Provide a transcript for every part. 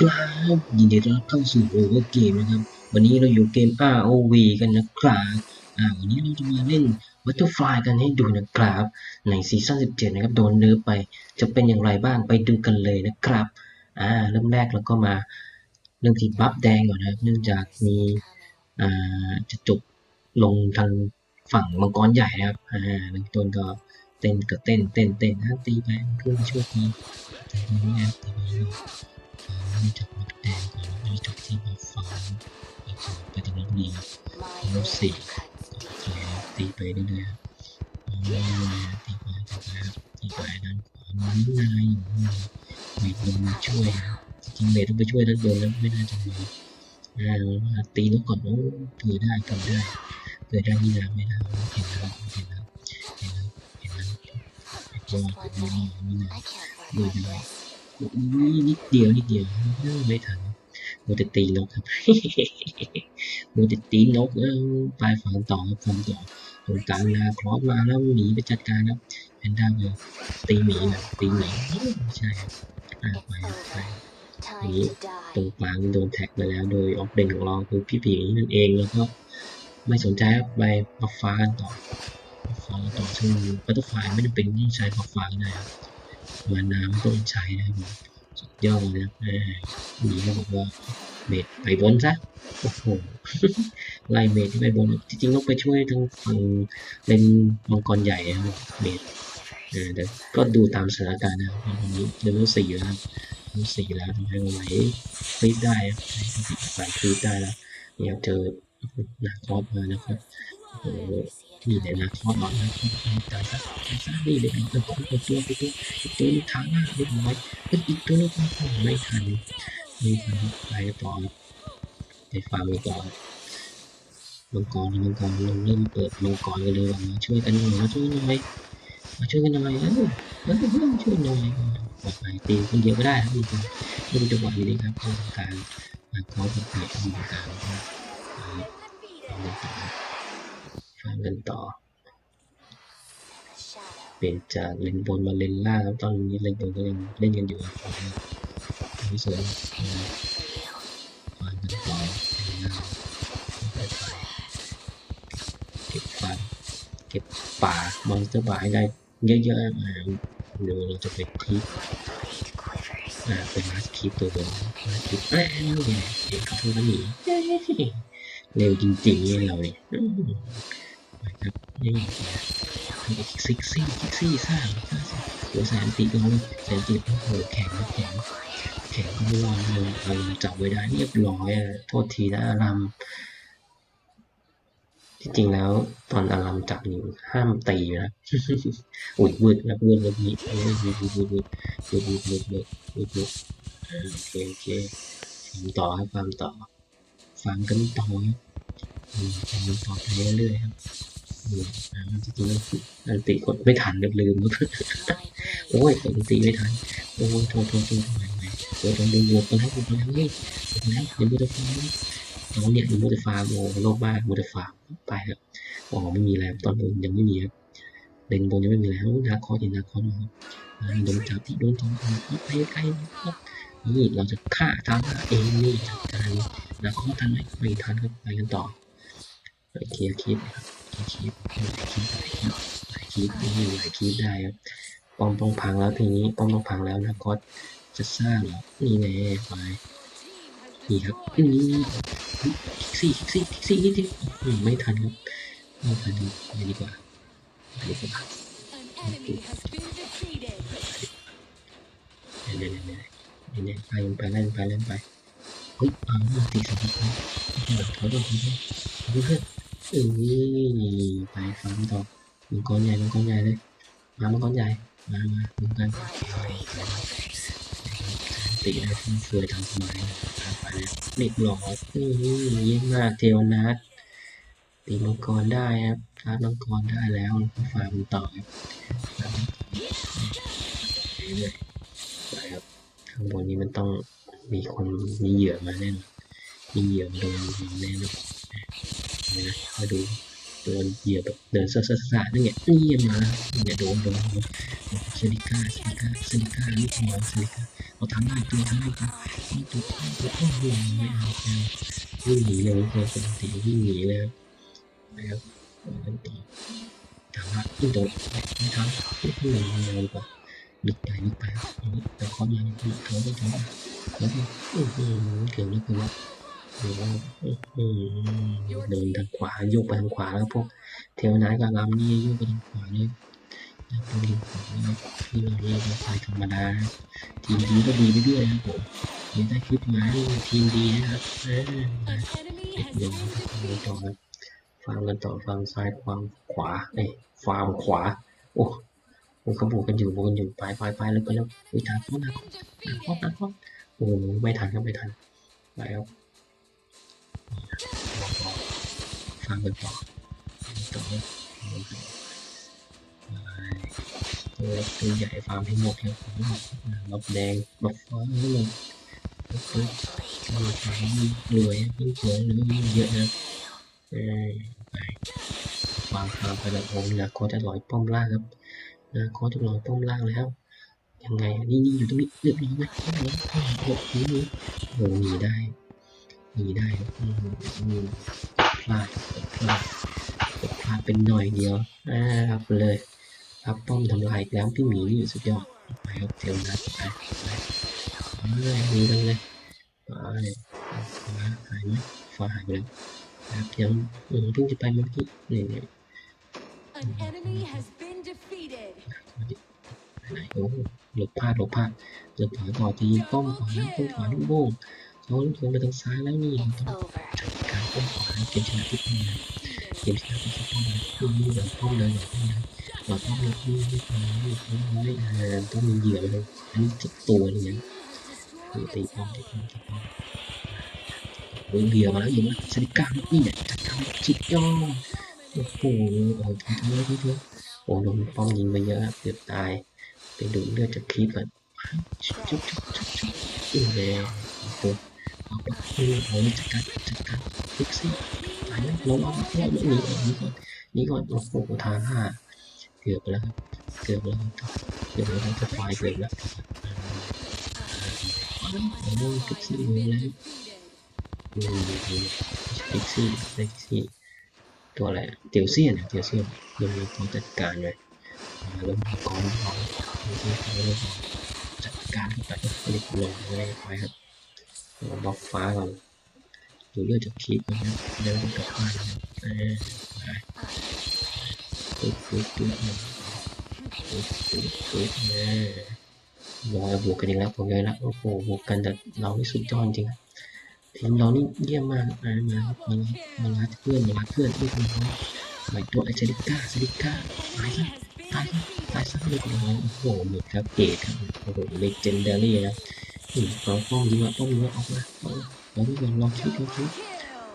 ครับยินดีต้อนรับเข้าสู่โอเวอร์เกมนะครับ วันนี้เราอยู่เกม ROV กันนะครับอ่าวันนี้เราจะมาเล่น Butterfly กันให้ดูนะครับ ในซีซั่น17 นะครับ โดนเนิร์ฟไปจะเป็นอย่างไรบ้างไปดูกันเลยนะครับอ่าเริ่มแรกเราก็มาเรื่องที่บัฟแดงก่อนนะครับ เนื่องจากมีอ่าจะจบลงทางฝั่งมังกรใหญ่นะครับอ่าเริ่มต้นก็เต้นก็เต้นเต้นเต้นตีไปเพื่อช่วยทีตีไปนี่นะ นี่เริ่มจากบัฟแดงก่อนแล้วจบที่บัฟฟ้าแล้วก็ไปถึงรอบนี้ครับรอบสี่โอเครับตีไปเรื่อยๆครับเรื่อยๆตีไปตีไปครับตีไปด้านขวามีนนายอยู่ข้างในเมดลงมาช่วยครับจริงๆเมดต้องไปช่วยด้านบนแล้วไม่น่าจะมีอ่าตีนกก่อนโอ้เผื่อได้กำได้เผื่อได้นี่นะไม่ได้เห็นแล้วเห็นแล้วเห็นแล้วเห็นแล้วไอ้ตัวนี่นี่นี่นะ I can't work like this. อุ้ยนิดเดียวนิดเดียวไม่ทันมัวแต่ตีนกครับมัวแต่ตีนกเออไปฝังต่อครับฝังต่อตรงกลางนาครอสมาแล้วหมีไปจัดการครับแพนด้าเลยตีหมีแบบตีหมีไม่ใช่ครับอ่า It's ไปครับไป over. Time Yeah. to ตรง die. กลางโดนแท็กไปแล้วโดยออกเด่นของเราคือพี่ผีนั่นเองแล้วก็ไม่สนใจครับไปบัฟฟ้ากันต่อบัฟฟ้ากันต่อซึ่งบัตเตอร์ไฟไม่จำเป็นที่ใช้บัฟฟ้าก็ได้ครับ มาน้ำต้องใช้นะครับสุดยอดเลยนะหมหมีก็บอกว่าเมดไปบนซะโอ้โหไล่เมดที่ไปบนจริงๆต้องไปช่วยทางฝั่งเป็นมังกรใหญ่นะครับเมดแต่ก็ดูตามสถานการณ์นะครับวันนี้เลเวลสี่แล้วครับเลเวลสี่แล้วทำให้เราไหวคลิปได้ครับใส่คลิปได้แล้วเนี่ยเจอนาคอสมานะครับ นี่เลยวนาคอสมานะครับตายซะตายซะนี่เลยเป็นคนตัวตัวตัวอีกตัวนึงทางหน้าเรียบร้อยเป็นอีกตัวนึงไม่ทันไม่ทันไปต่อไปฟาร์มต่อมังกรมังกรเราเริ่มเปิดมังกรกันเลยว่ามาช่วยกันหน่อยมาช่วยหน่อยมาช่วยกันหน่อยเออเออเพื่อนช่วยหน่อยบอกไปตีคนเดียวก็ได้ครับมังกรดูจังหวะนี้นะครับตรงกางมาคอสกับเพจตรงกลางนะครับ ฟังกันต่อ Shadow. เปลี่ยนจากเลนบนมาเลนล่างครับตอนนี้เลนบนก็ยังเล่นกันอยู่ครับไม่สวยนะ For you. ฟังกันต่อเลนล่างไปไปเก็บฟันเก็บป่ามอนสเตอร์ป่าให้ได้เยอะๆอ่าเดี๋ยวเราจะไปคลิป Blade quivers. อ่าเป็นมาสคลิปตัวเดิมมาสคลิปเอ้ยเนี่ยเห็นเขาพูดแล้วหนีเร็วจริงๆเนี่ยเราเนี่ย อืมนะครับนี่ซิกซี่ซิกซี่ซ่าซ่าหัวแสนตีเราเลยแสนตีโอ้โหแข็งแข็งแข็งก็ไม่รอดเลยเราจับไว้ได้เรียบร้อยอะโทษทีนะอารามที่จริงแล้วตอนอารามจับนี่ห้ามตีนะอุ้ยวืดนะวืดแบบนี้วืดวืดวืดวืดวืดวืดวืดวืดวืดวืดวืดโอเคโอเคฟังต่อครับฟังต่อฟังกันต่อครับฟังต่อไปเรื่อยๆครับ อืมอ่าจริงๆแล้วอันติกดไม่ทันแบบลืมโอ้ยอันติไม่ทันโอ้ยโทษโทษโทษทำไมทำไมโอ้ยต้องดูวัวกันแล้ววัวกันแล้วนี่วัวกันแล้วอย่ามัวแต่ฟาร์มนะน้องเนี่ยอย่ามัวแต่ฟาร์มโอ้โลกบ้ามัวแต่ฟาร์มไปครับอ๋อไม่มีแล้วตอนบนยังไม่มีครับเลนบนยังไม่มีแล้วนาคอเห็นนาคอมาครับโดนจับที่โดนตองไปไกลครับนี่เราจะฆ่าทางเองนี่จัดการนาคอทันไหมไม่ทันครับไปกันต่อไปเคลียร์คลิปครับ คลิปคลิปคลิปหลายคลิปนี่หลายคลิปได้ครับป้อมต้องพังแล้วทีนี้ป้อมต้องพังแล้วนาคอจะสร้างเหรอนี่แน่ไปนี่ครับนี่คิกซี่คิกซี่คิกซี่นิดเดียวไม่ทันครับไม่ทันไปดีกว่าไปดีกว่าเนี่ยเนี่ยเนี่ยเนี่ยไปไปเล่นไปเล่นไปเฮ้ยเอาตีสองคนแบบเขาต้องทำเพื่อนเอ้ ยไปฟังต่อมังกรใหญ่มังกรใหญ่เลย มามังกรใหญ่ มามามังกร My blade quivers. ตีได้ที่เฟือทำสมัยไปแล้วเด็กหล่อนี่เยี่ยมมากเทวนาทตีมังกรได้ครับฟามังกรได้แล้วฟาร์มต่อครับเรื่อยๆไปครับข้างบนนี้มันต้องมีคนมีเหยื่อมาแน่นมีเหยื่อมาโดนแน่นอน นะนะคอยดูโดนเหยื่อแบบเดินซ่าซ่าซ่านั่นไงนี่มาเนี่ยโดนโดนโดนเซลิก้าเซลิก้าเซลิก้าลูกหมอนเซลิก้าเขาทำได้ตัวทำได้ตัวนี่ตัวตัวโอ้โหไม่เอาไม่เอาวิ่งหนีเลยคือปกติวิ่งหนีเลยครับนะครับเล่นต่อถามว่าวิ่งตัวไม่ทำไม่ทำเลยไม่เอาดีกว่านึกไปนึกไปแต่เขายังเขาเขาไม่ทำแล้วก็โอ้โหเกือบแล้วเกือบแล้วโอ้โหอืม เดินทางขวาโยกไปทางขวาแล้วพวกเทวนากับรามนี่โยกไปทางขวาเลยแล้วตรงริมขวานะครับที่เราเรียกว่าไฟธรรมดาทีมดีก็ดีไปด้วยนะผมเห็นได้คลิปมาทีมดีนะครับเดี๋ยว has เดี๋ยว been ต่อครับฟังกันต่อฟังซ้ายฟังขวาเอ้ยฟาร์มขวาโอ้โหเขาบวกกันอยู่บวกกันอยู่ไปไปไปเลยไปแล้วอุ้ยทางเข้าทาง Been เข้า defeated. ทางเข้าโอ้ไม่ทันครับไม่ทันไปครับ ฟังกันต่อฟังกันต่อฟังกันต่อไปตัวเล็กตัวใหญ่ฟาร์มให้หมดครับบับแดงบับฟ้าให้หมดปึ๊บมีความรวยยิ่งสวยหรือยิ่งเยอะนะไปวางทางไปแล้วผมนะเขาจะลอยป้อมล่างครับนะเขาจะลอยป้อมล่างแล้วยังไงนี่นี่อยู่ตรงนี้เรียบร้อยไหมเรียบร้อยโอ้โหหนีโอ้โหหนีได้ หนีได้อืมอืมพลาดพลาดพลาดเป็นหน่อยเดียวอ่ารับเลย รับป้อมทำลายอีกแล้วพี่หมีนี่สุดยอดไปครับเทวนัดไปไปไปหนีกันเลยไปฟ้าหายไหมฟ้าหายไปแล้วครับยังอืมเพิ่งจะไปเมื่อกี้นี่เนี่ยไหนโอ้หลบพลาดหลบพลาดหลบขวาต่อทีป้อมขวาป้อมขวาลูกโป่ง เขาลงไปทางซ้ายแล้วนี่ต้องจัดการป้อมขวาให้เกมชนะทุกคนนะเกมชนะทุกคนนะคือมีแบบป้อมเลยแบบป้นะแบบป้อมเลยที่ไม่ทำไม่ทำไม่อ่านต้องมีเหยื่อเลยอันนี้จิกตัวเลยนะตีป้อมตีป้อมตีป้อมโอ้ยเหยื่อมาแล้วเหยื่อมาสติก้านี่เนี่ยจัดการจิกย่อโอ้โหโอ้โหทำไมทีเดียวโอ้โดนป้อมยิงไปเยอะเกือบตายไปดูเลือดจากคลิปก่อนชุบชุบชุบชุบอือแล้วโอ้ โหเอาไปอือโอ้ยจัดการจัดการฟิกซี่ตายแล้วลงเอาเอาหนีก่อนหนีก่อนหนีก่อนโอ้โหทางห้าเกือบไปแล้วครับเกือบแล้วครับเกือบแล้วจะไฟเกือบแล้วโอ้ยฟิกซี่เลยแล้ว Defeated. อืมฟิกซี่ฟิกซี่ตัวอะไรเตียวเซียนเตียวเซียนยังมีตัวจัดการเลยแล้วมีกองทองที่เขาจัดการไปเรียกลงเลยไปครับ บล็อกฟ้าก่อนดูเลือดจากคลิปนะครับเดินกลับบ้านนะเออไปปึ๊บปึ๊บปึ๊บปึ๊บปึ๊บปึ๊บเออรอบวกกันอีกแล้วผมเลยละโอ้โหบวกกันแต่เรานี่สุดยอดจริงครับทีมเรานี่เยี่ยมมากมามามามาลัดเพื่อนมาลัดเพื่อนที่คุณเขาหมายตัวไอเซริก้าเซริก้าตายซะตายซะตายซะเรียบร้อยโอ้โหหมดครับเกตครับโอ้โหเลเจนเดารี่นะ นี่เราป้องยิงละป้องยิงละออกมาเอาเราดูก่อนลองคิดลองคิด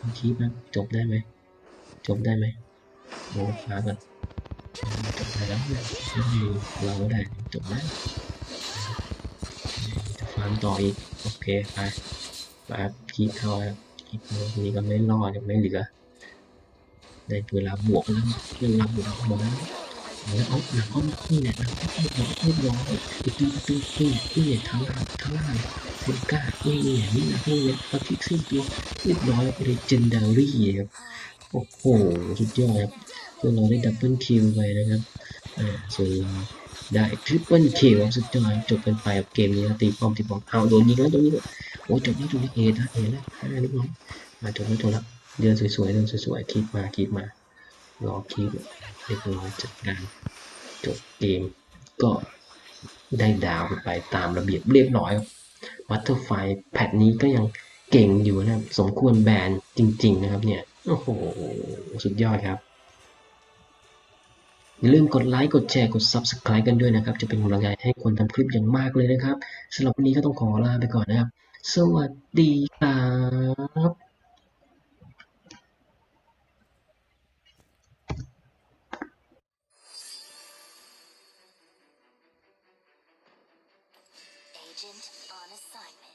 ลองคิดนะจบได้ไหมจบได้ไหมโอ้ฟ้าก่อนจบได้แล้วเนี่ยเราได้จบแล้วจะฟังต่ออีกโอเคไปไปคิดเข้าคิดนี้ก็ไม่รอดไม่เหลือได้เวลาบวกแล้วเวลาบวกมาแล้ว แล้วเอาหนังเอานี่เนี่ยหนังเอาหนังเอาร้อยอีกตัวตัวตัวนี่เนี่ยทั้งล่างทั้งล่างเซนกล้าเนี่ยนี่นะนี่เนี่ยปฏิขึ้นตัวเรียบร้อยเลยเจนดารี่ครับโอ้โหสุดยอดครับเพื่อเราได้ดับเบิลคิวไปนะครับอ่าส่วนเราได้ทริปเปิลคิวสุดยอดจบกันไปกับเกมนี้ตีป้อมตีป้อมเอาโดนยิงแล้วโดนยิงแล้วโอ้จบแล้วจบแล้วเอนะเอแล้วอ่าเรียบร้อยมาจบแล้วจบแล้วเดินสวยๆเดินสวยๆคลิปมาคลิปมา รอคลิปเรียบร้อยจัดการจบเกม ก็ได้ดาวไปตามระเบียบเรียบร้อยวัตเตอร์ไฟแพทนี้ก็ยังเก่งอยู่นะครับ สมควรแบนจริง ๆ นะครับเนี่ย โอ้โห สุดยอดครับ อย่าลืมกดไลค์กดแชร์กด Subscribe กันด้วยนะครับ จะเป็นกำลังใจให้คนทำคลิปอย่างมากเลยนะครับสำหรับวันนี้ก็ต้องขอลาไปก่อนนะครับ สวัสดีครับ Agent on assignment.